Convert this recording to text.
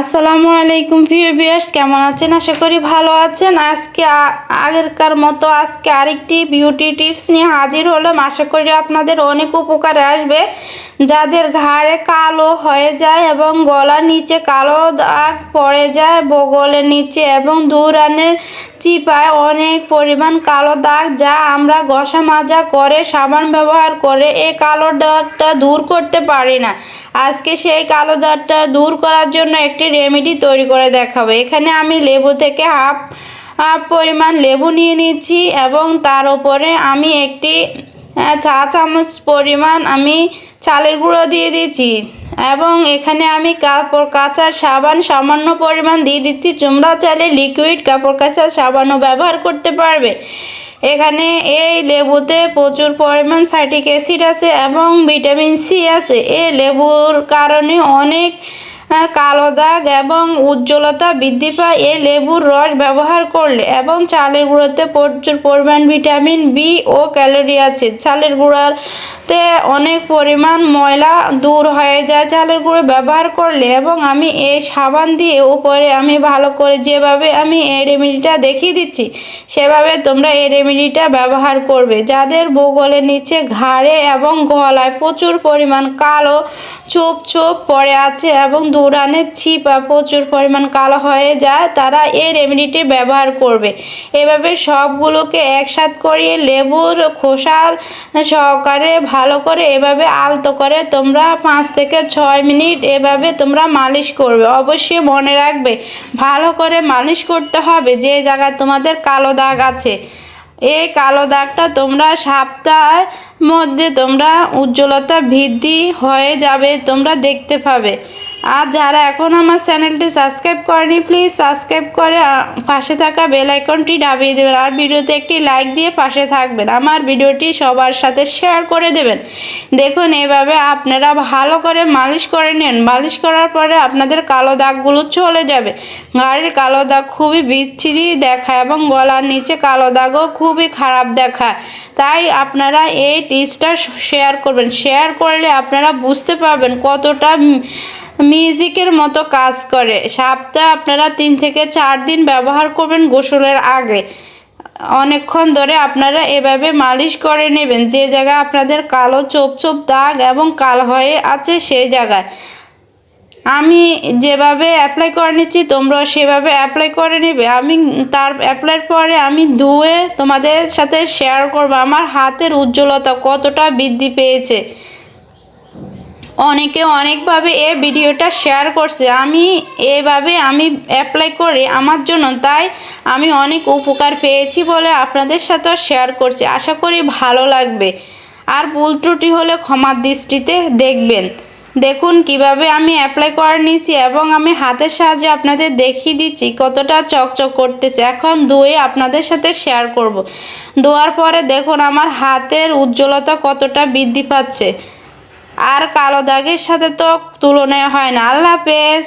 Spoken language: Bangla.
আসসালামু আলাইকুম প্রিয় ভিউয়ার্স, কেমন আছেন? আশা করি ভালো আছেন। আজকে আগেরকার মতো আজকে আরেকটি বিউটি টিপস নিয়ে হাজির হলাম। আশা করি আপনাদের অনেক উপকারে আসবে। যাদের ঘাড়ে কালো হয়ে যায় এবং গলার নিচে কালো দাগ পড়ে যায়, বগলের নিচে এবং দুরানের চিপায় অনেক পরিমাণ কালো দাগ, যা আমরা ঘষা মাজা করে, সাবান ব্যবহার করে এই কালো দাগটা দূর করতে পারি না। আজকে সেই কালো দাগটা দূর করার জন্য একটি রেমেডি তৈরি করে দেখাবো। এখানে আমি লেবু থেকে হাফ হাফ পরিমাণ লেবু নিয়ে নিচ্ছি এবং তার উপরে আমি একটি চা চামচ পরিমাণ আমি চালের গুঁড়ো দিয়ে দিচ্ছি। এবং এখানে আমি কাপড় কাচার সাবান সামান্য পরিমাণ দিয়ে দিচ্ছি। চুমড়া চালে লিকুইড কাপড় কাচার সাবানও ব্যবহার করতে পারবে। এখানে এই লেবুতে প্রচুর পরিমাণ সাইট্রিক অ্যাসিড আছে এবং ভিটামিন সি আছে। এই লেবুর কারণে অনেক কালো দাগ এবং উজ্জ্বলতা বৃদ্ধি পায়। এই লেবুর রস ব্যবহার করলে এবং চালের গুঁড়োতে প্রচুর পরিমাণ ভিটামিন বি ও ক্যালোরি আছে। চালের গুঁড়াতে অনেক পরিমাণ ময়লা দূর হয়ে যায় চালের গুঁড়ো ব্যবহার করলে এবং আমি এই সাবান দিয়ে উপরে আমি ভালো করে যেভাবে আমি এই রেমেডিটা দেখিয়ে দিচ্ছি, সেভাবে তোমরা এই রেমেডিটা ব্যবহার করবে। যাদের বগলের নিচে ঘাড়ে এবং গলায় প্রচুর পরিমাণ কালো চুপ চুপ পড়ে আছে এবং দৌড়ানের ছিপা প্রচুর পরিমাণ কালো হয়ে যায়, তারা এই রেমেডিটি ব্যবহার করবে। এভাবে সবগুলোকে একসাথ করিয়ে লেবুর খোসার সহকারে ভালো করে এভাবে আলতো করে তোমরা পাঁচ থেকে ছয় মিনিট এভাবে তোমরা মালিশ করবে। অবশ্যই মনে রাখবে, ভালো করে মালিশ করতে হবে যে জায়গায় তোমাদের কালো দাগ আছে। এই কালো দাগটা তোমরা সপ্তাহের মধ্যে তোমরা উজ্জ্বলতা বৃদ্ধি হয়ে যাবে, তোমরা দেখতে পাবে। আর যারা এখন আমার চ্যানেলটি সাবস্ক্রাইব করেনি প্লিজ সাবস্ক্রাইব করে পাশে থাকা বেল আইকনটি দাবিয়ে দেবেন। আর ভিডিওতে একটি লাইক দিয়ে পাশে থাকবেন। আমার ভিডিওটি সবার সাথে শেয়ার করে দেবেন। দেখুন, এভাবে আপনারা ভালো করে মালিশ করে নেন। মালিশ করার পরে আপনাদের কালো দাগগুলো চলে যাবে। গাড়ির কালো দাগ খুবই বিচ্ছিরি দেখায় এবং গলার নিচে কালো দাগও খুবই খারাপ দেখায়। তাই আপনারা এই টিপসটা শেয়ার করবেন। শেয়ার করলে আপনারা বুঝতে পারবেন কতটা মিউজিকের মতো কাজ করে। সপ্তাহে আপনারা তিন থেকে চার দিন ব্যবহার করবেন গোসলের আগে। অনেকক্ষণ ধরে আপনারা এভাবে মালিশ করে নেবেন। যে জায়গায় আপনাদের কালো চোপ চোপ দাগ এবং কাল হয়ে আছে সেই জায়গায়। আমি যেভাবে অ্যাপ্লাই করে নিচ্ছি তোমরা সেভাবে অ্যাপ্লাই করে নেবে। আমি তার অ্যাপ্লাইয়ের পরে আমি ধুয়ে তোমাদের সাথে শেয়ার করব। আমার হাতের উজ্জ্বলতা কতটা বৃদ্ধি পেয়েছে। অনেকে অনেকভাবে এ ভিডিওটা শেয়ার করছে। আমি এভাবে আমি অ্যাপ্লাই করি আমার জন্য, তাই আমি অনেক উপকার পেয়েছি বলে আপনাদের সাথেও শেয়ার করছি। আশা করি ভালো লাগবে। আর ভুল ত্রুটি হলে ক্ষমার দৃষ্টিতে দেখবেন। দেখুন কীভাবে আমি অ্যাপ্লাই করে নিয়েছি এবং আমি হাতের সাহায্যে আপনাদের দেখিয়ে দিচ্ছি কতটা চকচক করতেছে। এখন ধুয়ে আপনাদের সাথে শেয়ার করব। ধোয়ার পরে দেখুন আমার হাতের উজ্জ্বলতা কতটা বৃদ্ধি পাচ্ছে। আর কালো দাগের সাথে তো তুলনায় হয় না। আল্লাহ হাফেজ।